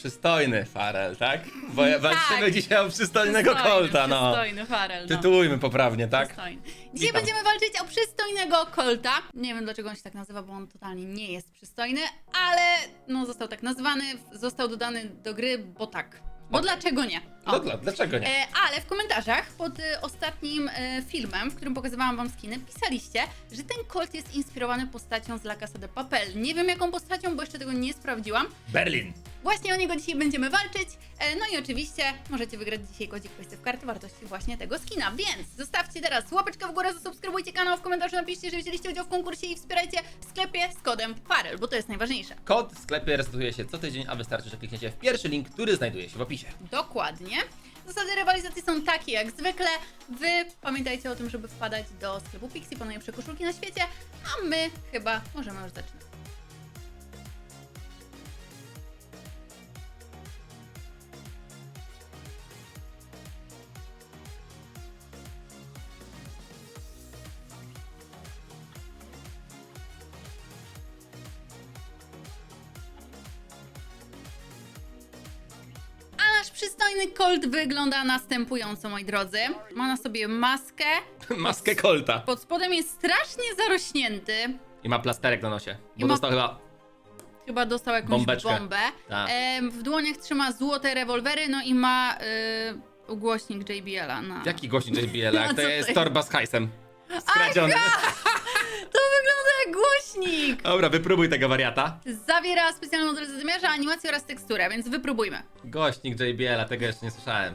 Przystojny Farel, tak? Bo ja walczymy Tak. dzisiaj o przystojnego kolta, no. Przystojny Farel, no. Tytułujmy poprawnie, tak? Przystojny. Dzisiaj Witam. będziemy walczyć o przystojnego kolta. Nie wiem dlaczego on się tak nazywa, bo on totalnie nie jest przystojny, ale no został tak nazwany, został dodany do gry, bo tak. Bo dlaczego nie? O. No dla, dlaczego nie? E, ale w komentarzach pod e, ostatnim e, filmem, w którym pokazywałam wam skiny, pisaliście, że ten Colt jest inspirowany postacią z La Casa de Papel. Nie wiem jaką postacią, bo jeszcze tego nie sprawdziłam. Berlin. Właśnie o niego dzisiaj będziemy walczyć. E, no i oczywiście możecie wygrać dzisiaj kodzik Questy w karty wartości właśnie tego skina. Więc zostawcie teraz łapeczkę w górę, zasubskrybujcie kanał, w komentarzu napiszcie, że wzięliście udział w konkursie i wspierajcie w sklepie z kodem FAREL, bo to jest najważniejsze. Kod w sklepie resetuje się co tydzień, a wystarczy, że klikniecie w pierwszy link, który znajduje się w opisie. Dokładnie. Zasady rywalizacji są takie jak zwykle. Wy pamiętajcie o tym, żeby wpadać do sklepu Pixie po najlepsze koszulki na świecie, a my chyba możemy już zaczynać. Przystojny Colt wygląda następująco, moi drodzy. Ma na sobie maskę, Maskę kolta. pod spodem jest strasznie zarośnięty. I ma plasterek na nosie. I Bo ma- dostał chyba... Chyba dostał jakąś Bombeczkę. bombę. Tak. Em, w dłoniach trzyma złote rewolwery, no i ma y, ugłośnik JBL-a na... Jaki głośnik JBL? A Jak co to to jest jest? torba z hajsem. Skradziony. Wygląda jak głośnik! Dobra, wypróbuj tego wariata. Zawiera specjalną model zadymiarza, animację oraz teksturę, więc wypróbujmy. Głośnik JBL, tego jeszcze nie słyszałem.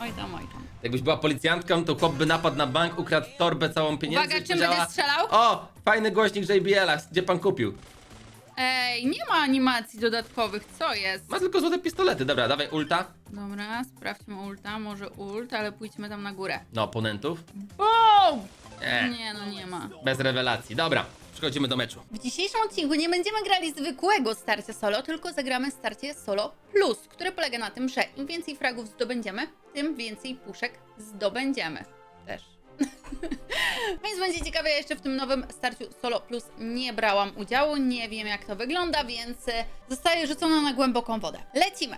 Oj tam, oj tam. Jakbyś była policjantką, to chłop by napadł na bank, ukradł torbę całą pieniędzy Uwaga, i czym powiedziała, będziesz strzelał? O, fajny głośnik JBL-a, gdzie pan kupił? Ej, nie ma animacji dodatkowych, co jest? Ma tylko złote pistolety. Dobra, dawaj ulta Dobra, sprawdźmy ulta, może ult, ale pójdźmy tam na górę. na oponentów. BOOM! Nie, Nie, no nie ma. bez rewelacji. Dobra, przechodzimy do meczu. W dzisiejszym odcinku nie będziemy grali zwykłego starcia solo, tylko zagramy starcie solo plus, które polega na tym, że im więcej fragów zdobędziemy, tym więcej puszek zdobędziemy. Też. Więc będzie ciekawe, ja jeszcze w tym nowym starciu solo plus nie brałam udziału, nie wiem jak to wygląda, więc e, zostaje rzucona na głęboką wodę. Lecimy!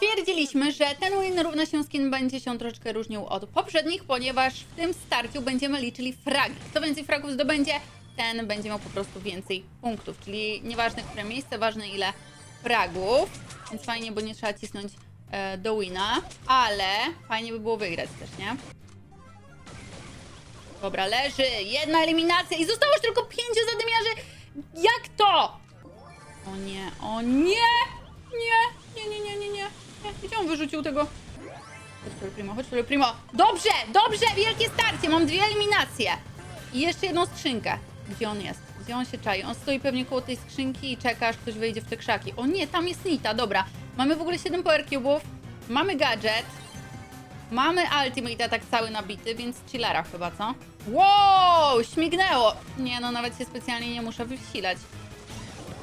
Stwierdziliśmy, że ten win równa się skin będzie się troszeczkę różnił od poprzednich, ponieważ w tym starciu będziemy liczyli fragi. Kto więcej fragów zdobędzie, ten będzie miał po prostu więcej punktów, czyli nieważne które miejsce, ważne ile fragów. Więc fajnie, bo nie trzeba cisnąć e, do wina, ale fajnie by było wygrać też, nie? Dobra, leży. Jedna eliminacja i zostało już tylko pięciu zadymiarzy. Jak to? O nie, o nie! Nie, nie, nie, nie, nie, nie. Nie. Gdzie on wyrzucił tego? Chodź, Tole Primo, chodź, Primo. Dobrze, dobrze, wielkie starcie. Mam dwie eliminacje. I jeszcze jedną skrzynkę. Gdzie on jest? Gdzie on się czai? On stoi pewnie koło tej skrzynki i czeka, aż ktoś wejdzie w te krzaki. O nie, tam jest Nita, dobra. Mamy w ogóle 7 power cube'ów. Mamy gadżet. Mamy ultimate tak cały nabity, więc chillera chyba, co? Wow, śmignęło! Nie no, nawet się specjalnie nie muszę wysilać.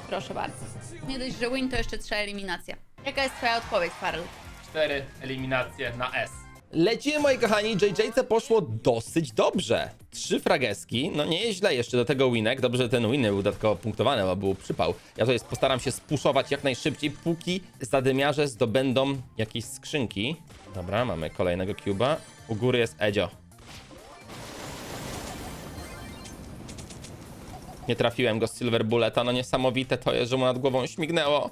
Proszę bardzo. Nie dość, że win, to jeszcze trzecia eliminacja. Jaka jest twoja odpowiedź, Farl? Cztery eliminacje na S. Lecimy, moi kochani, JJC poszło dosyć dobrze. Trzy frageski, no nie jest źle jeszcze do tego winek. Dobrze, że ten win był dodatkowo punktowany, bo był przypał. Ja tutaj postaram się spuszować jak najszybciej, póki zadymiarze zdobędą jakieś skrzynki. Dobra, mamy kolejnego cuba. U góry jest Edzio. Nie trafiłem go z Silver Bulleta, no niesamowite to jest, że mu nad głową śmignęło.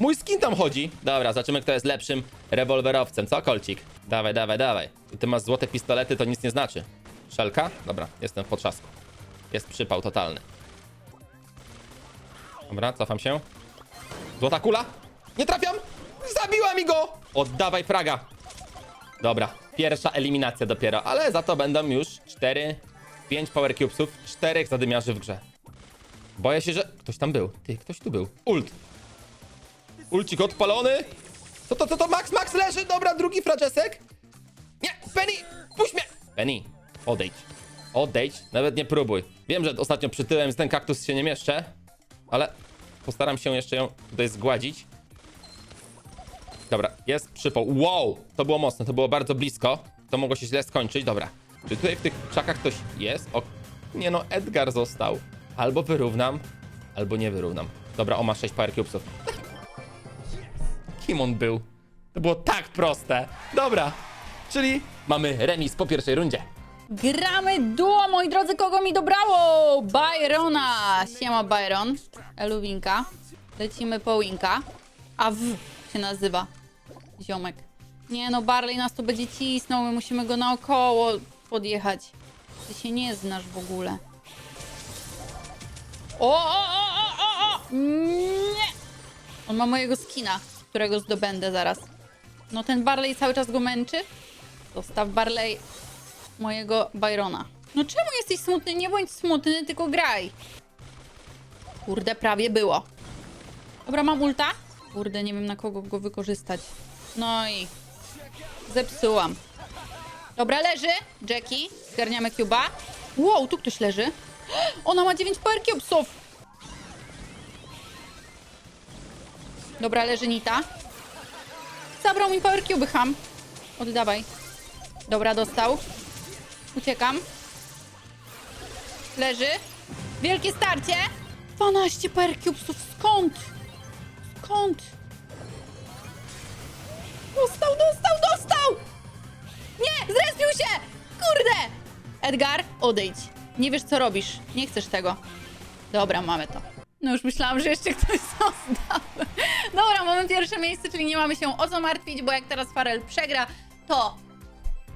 Mój skin tam chodzi! Dobra, zobaczymy kto jest lepszym rewolwerowcem, co Kolcik? Dawaj, dawaj, dawaj. I ty masz złote pistolety, to nic nie znaczy. Szelka? Dobra, jestem w potrzasku. Jest przypał totalny. Dobra, cofam się. Złota kula? Nie trafiam! Zabiła mi go! Oddawaj fraga! Dobra, pierwsza eliminacja dopiero, ale za to będą już 4, 5 power cubesów, 4 zadymiarzy w grze. Boję się, że ktoś tam był. Ty, ktoś tu był. Ult. Ulcik odpalony. Co to, co to? Max, Max leży. Dobra, drugi fraczesek. Nie, Penny, puść mnie. Penny, odejdź. Odejdź, nawet nie próbuj. Wiem, że ostatnio przytyłem z ten kaktus się nie mieszczę, ale postaram się jeszcze ją tutaj zgładzić. Dobra, jest przypał. Wow, to było mocne, to było bardzo blisko. To mogło się źle skończyć. Dobra, czy tutaj w tych czakach ktoś jest? O, nie no, Edgar został. Albo wyrównam, albo nie wyrównam. Dobra, o, ma 6 power cubesów. Jakim on był? To było tak proste. Dobra, czyli mamy remis po pierwszej rundzie. Gramy duo, moi drodzy, kogo mi dobrało? Byrona. Siema, Byron. Eluwinka. Lecimy po Winka. A w się nazywa. Ziomek. Nie no, Barley nas tu będzie cisnął, my musimy go naokoło podjechać. Ty się nie znasz w ogóle. O, o, o, o, o, o! Nie! On ma mojego skina, którego zdobędę zaraz. No ten Barley cały czas go męczy? Zostaw Barley mojego Byrona. No czemu jesteś smutny? Nie bądź smutny, tylko graj. Kurde, prawie było. Dobra, mam ulta? Kurde, nie wiem na kogo go wykorzystać. No i zepsułam. Dobra, leży. Jackie, zgarniamy Cuba. Wow, tu ktoś leży. Ona ma 9 power cubesów. Dobra, leży Nita. Zabrał mi power cube, ham. Oddawaj. Dobra, dostał. Uciekam. Leży. Wielkie starcie. 12 power cubesów. Skąd? Skąd? Dostał, dostał, dostał! Nie! Zrespił się! Kurde! Edgar, odejdź. Nie wiesz, co robisz. Nie chcesz tego. Dobra, mamy to. No już myślałam, że jeszcze ktoś został. Dobra, mamy pierwsze miejsce, czyli nie mamy się o co martwić, bo jak teraz Farel przegra, to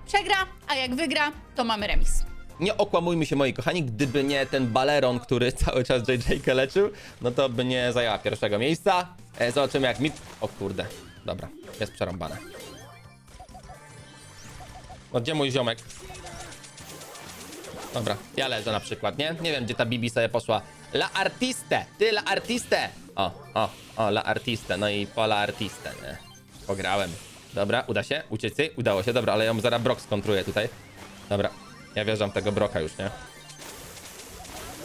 przegra, a jak wygra, to mamy remis. Nie okłamujmy się, moi kochani, gdyby nie ten baleron, który cały czas JJ leczył, no to by nie zajęła pierwszego miejsca. E, zobaczymy jak mi... O kurde, dobra, jest przerąbane. No gdzie mój ziomek? Dobra, ja leżę na przykład, nie? Nie wiem, gdzie ta Bibi sobie poszła. La artiste! Ty, la artiste! O, o, o, la artiste, no i po la artiste, nie? Pograłem. Dobra, uda się? Uciec? Udało się, dobra, ale ją zaraz Brock skontruje tutaj. Dobra, ja wierzam tego Broka już, nie?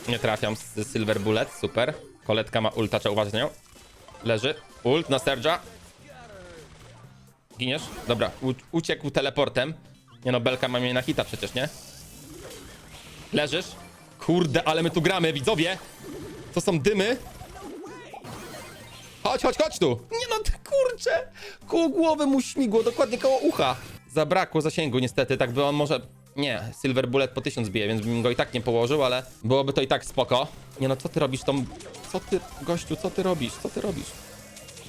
Nie trafiam z Silver Bullet, super. Koletka ma ulta, trzeba uważać na nią. Leży. Ult na Serge'a. Giniesz? Dobra, u- uciekł teleportem. Nie no, Belka ma mnie na hita przecież, nie? Leżysz? Kurde, ale my tu gramy, widzowie! To są dymy. Chodź, chodź, chodź tu! Nie no, ty kurczę! Koło głowy mu śmigło, dokładnie koło ucha. Zabrakło zasięgu niestety, tak by on może... Nie, Silver Bullet po 1000 bije, więc bym go i tak nie położył, ale byłoby to i tak spoko. Nie no, co ty robisz tą... Co ty, gościu, co ty robisz? Co ty robisz?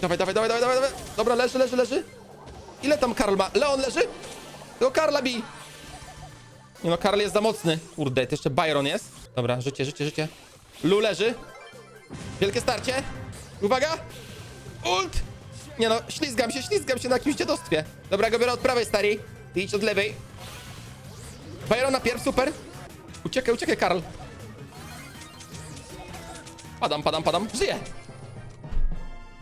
Dawaj, dawaj, dawaj, dawaj, dawaj, dawaj. Dobra, leży, leży, leży. Ile tam Karl ma? Leon leży? Tego Karla bij! Nie no, Karl jest za mocny. Kurde, to jeszcze Byron jest. Dobra, życie, życie, życie. Lu leży. Wielkie starcie. Uwaga! Ult! Nie no, ślizgam się, ślizgam się na jakimś dziadostwie. Dobra, go biorę od prawej, stary. Ty idź od lewej. Byron na pierw, super. Uciekaj, uciekaj, Karl. Padam, padam, padam. Żyję.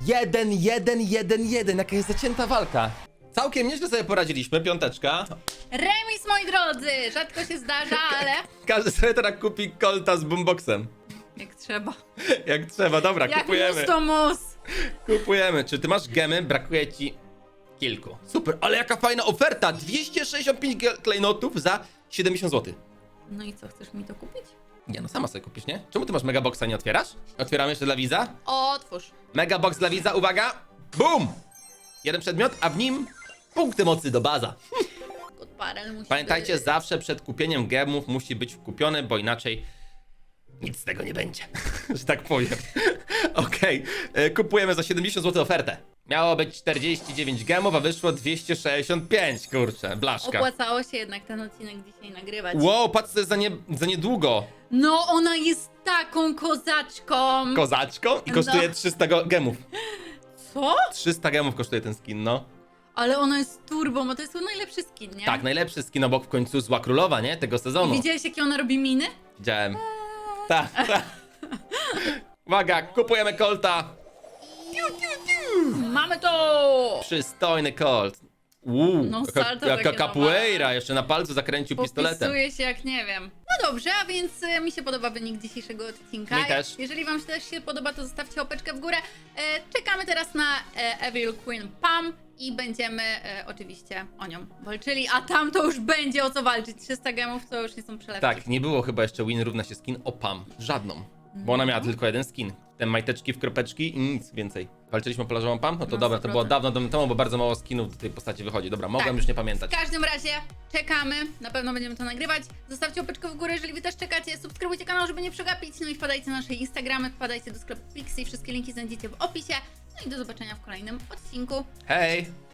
Jeden, jeden, jeden, jeden. Jaka jest zacięta walka. Całkiem nieźle sobie poradziliśmy, piąteczka. Remis, moi drodzy! Rzadko się zdarza, ale Każdy sobie teraz kupi kolta z boomboxem. jak trzeba. Jak trzeba, dobra, Jak kupujemy. mus to mus. Kupujemy. Czy ty masz gemy? Brakuje ci kilku. Super, ale jaka fajna oferta! 265 ge- klejnotów za 70 zł. No i co, chcesz mi to kupić? Nie no, sama sobie kupisz, nie? Czemu ty masz megaboxa, nie otwierasz? Otwieramy jeszcze dla widza. Otwórz. Megabox dla widza, uwaga! Boom! Jeden przedmiot, a w nim punkty mocy do baza. Musi Pamiętajcie, być. zawsze przed kupieniem gemów musi być kupiony, bo inaczej nic z tego nie będzie, że tak powiem. Okej, e, kupujemy za 70 zł ofertę. Miało być 49 gemów, a wyszło 265, kurczę, blaszka. Opłacało się jednak ten odcinek dzisiaj nagrywać. Wow, patrz, to jest za, nie, za niedługo. No, ona jest taką kozaczką. Kozaczką i kosztuje No. 300 go- gemów. Co? 300 gemów kosztuje ten skin, no. Ale ona jest turbo, bo to jest najlepszy skin, nie? Tak, najlepszy skin obok w końcu zła królowa, nie? Tego sezonu. Widziałeś, jakie ona robi miny? Widziałem. Tak, tak. Uwaga, kupujemy kolta. Mamy to! Przystojny Colt. Uuu, No, salto jaka takie capoeira, jeszcze na palcu zakręcił pistoletem. Popisuje się jak nie wiem. No dobrze, a więc e, mi się podoba wynik dzisiejszego odcinka. Mi też. Jeżeli wam też się podoba, to zostawcie łapeczkę w górę. E, czekamy teraz na e, Evil Queen Pam i będziemy e, oczywiście o nią walczyli, a tam to już będzie o co walczyć. 300 gemów to już nie są przelewki. Tak, nie było chyba jeszcze win równa się skin opam. Żadną. Bo ona miała tylko jeden skin. Te majteczki w kropeczki i nic więcej. Walczyliśmy o plażową pam? No to No, dobra, to było 100%. dawno dawno temu, bo bardzo mało skinów do tej postaci wychodzi. Dobra, mogłem Tak. już nie pamiętać. W każdym razie czekamy, na pewno będziemy to nagrywać. Zostawcie łapeczkę w górę, jeżeli wy też czekacie. Subskrybujcie kanał, żeby nie przegapić. No i wpadajcie na nasze Instagramy, wpadajcie do sklepu Pixie. Wszystkie linki znajdziecie w opisie. No i do zobaczenia w kolejnym odcinku. Hej!